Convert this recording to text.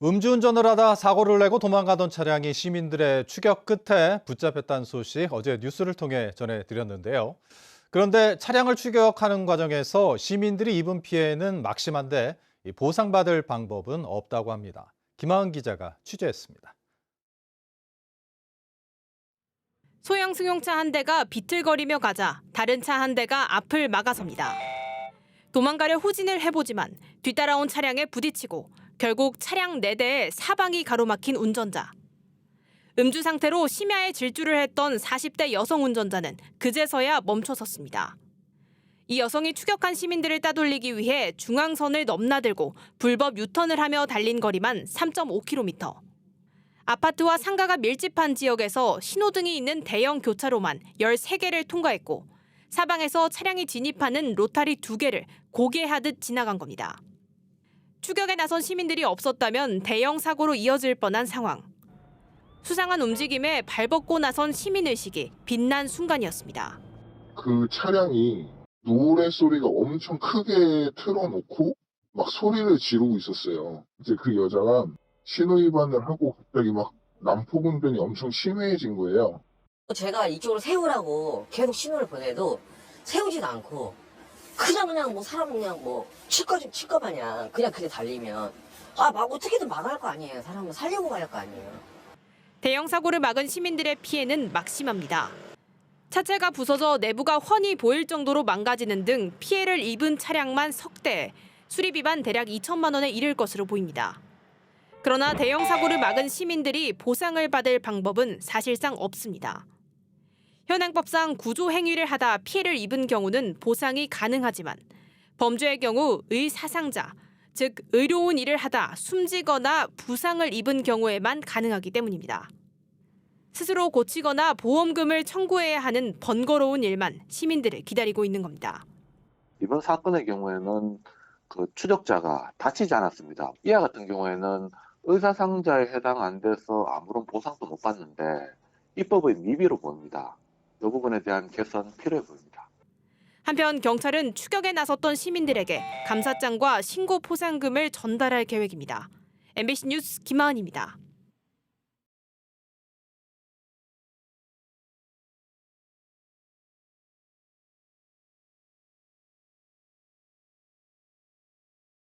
음주운전을 하다 사고를 내고 도망가던 차량이 시민들의 추격 끝에 붙잡혔다는 소식 어제 뉴스를 통해 전해드렸는데요. 그런데 차량을 추격하는 과정에서 시민들이 입은 피해는 막심한데 이 보상받을 방법은 없다고 합니다. 김하은 기자가 취재했습니다. 소형 승용차 한 대가 비틀거리며 가자 다른 차 한 대가 앞을 막아섭니다. 도망가려 후진을 해보지만 뒤따라온 차량에 부딪히고 결국 차량 4대에 사방이 가로막힌 운전자. 음주 상태로 심야에 질주를 했던 40대 여성 운전자는 그제서야 멈춰섰습니다. 이 여성이 추격한 시민들을 따돌리기 위해 중앙선을 넘나들고 불법 유턴을 하며 달린 거리만 3.5km. 아파트와 상가가 밀집한 지역에서 신호등이 있는 대형 교차로만 13개를 통과했고 사방에서 차량이 진입하는 로타리 2개를 고개하듯 지나간 겁니다. 추격에 나선 시민들이 없었다면 대형 사고로 이어질 뻔한 상황. 수상한 움직임에 발벗고 나선 시민의식이 빛난 순간이었습니다. 그 차량이 노래 소리가 엄청 크게 틀어놓고 막 소리를 지르고 있었어요. 이제 그 여자가 신호 위반을 하고 갑자기 막 난폭 운전이 엄청 심해진 거예요. 제가 이쪽으로 세우라고 계속 신호를 보내도 세우지도 않고 그냥 그냥 뭐 사람 그냥 뭐 칠거 칠거 마냥 그냥 그냥 달리면 아 막 어떻게든 막을 거 아니에요. 사람은 살려고 갈거 아니에요. 대형 사고를 막은 시민들의 피해는 막심합니다. 차체가 부서져 내부가 훤히 보일 정도로 망가지는 등 피해를 입은 차량만 석 대, 수리 비반 대략 2천만 원에 이를 것으로 보입니다. 그러나 대형 사고를 막은 시민들이 보상을 받을 방법은 사실상 없습니다. 현행법상 구조 행위를 하다 피해를 입은 경우는 보상이 가능하지만 범죄의 경우 의사상자, 즉 의로운 일을 하다 숨지거나 부상을 입은 경우에만 가능하기 때문입니다. 스스로 고치거나 보험금을 청구해야 하는 번거로운 일만 시민들을 기다리고 있는 겁니다. 이번 사건의 경우에는 그 추적자가 다치지 않았습니다. 이와 같은 경우에는 의사상자에 해당 안 돼서 아무런 보상도 못 받는데 입법의 미비로 보입니다. 이 부분에 대한 개선 필요해 보입니다. 한편 경찰은 추격에 나섰던 시민들에게 감사장과 신고 포상금을 전달할 계획입니다. MBC 뉴스 김하은입니다.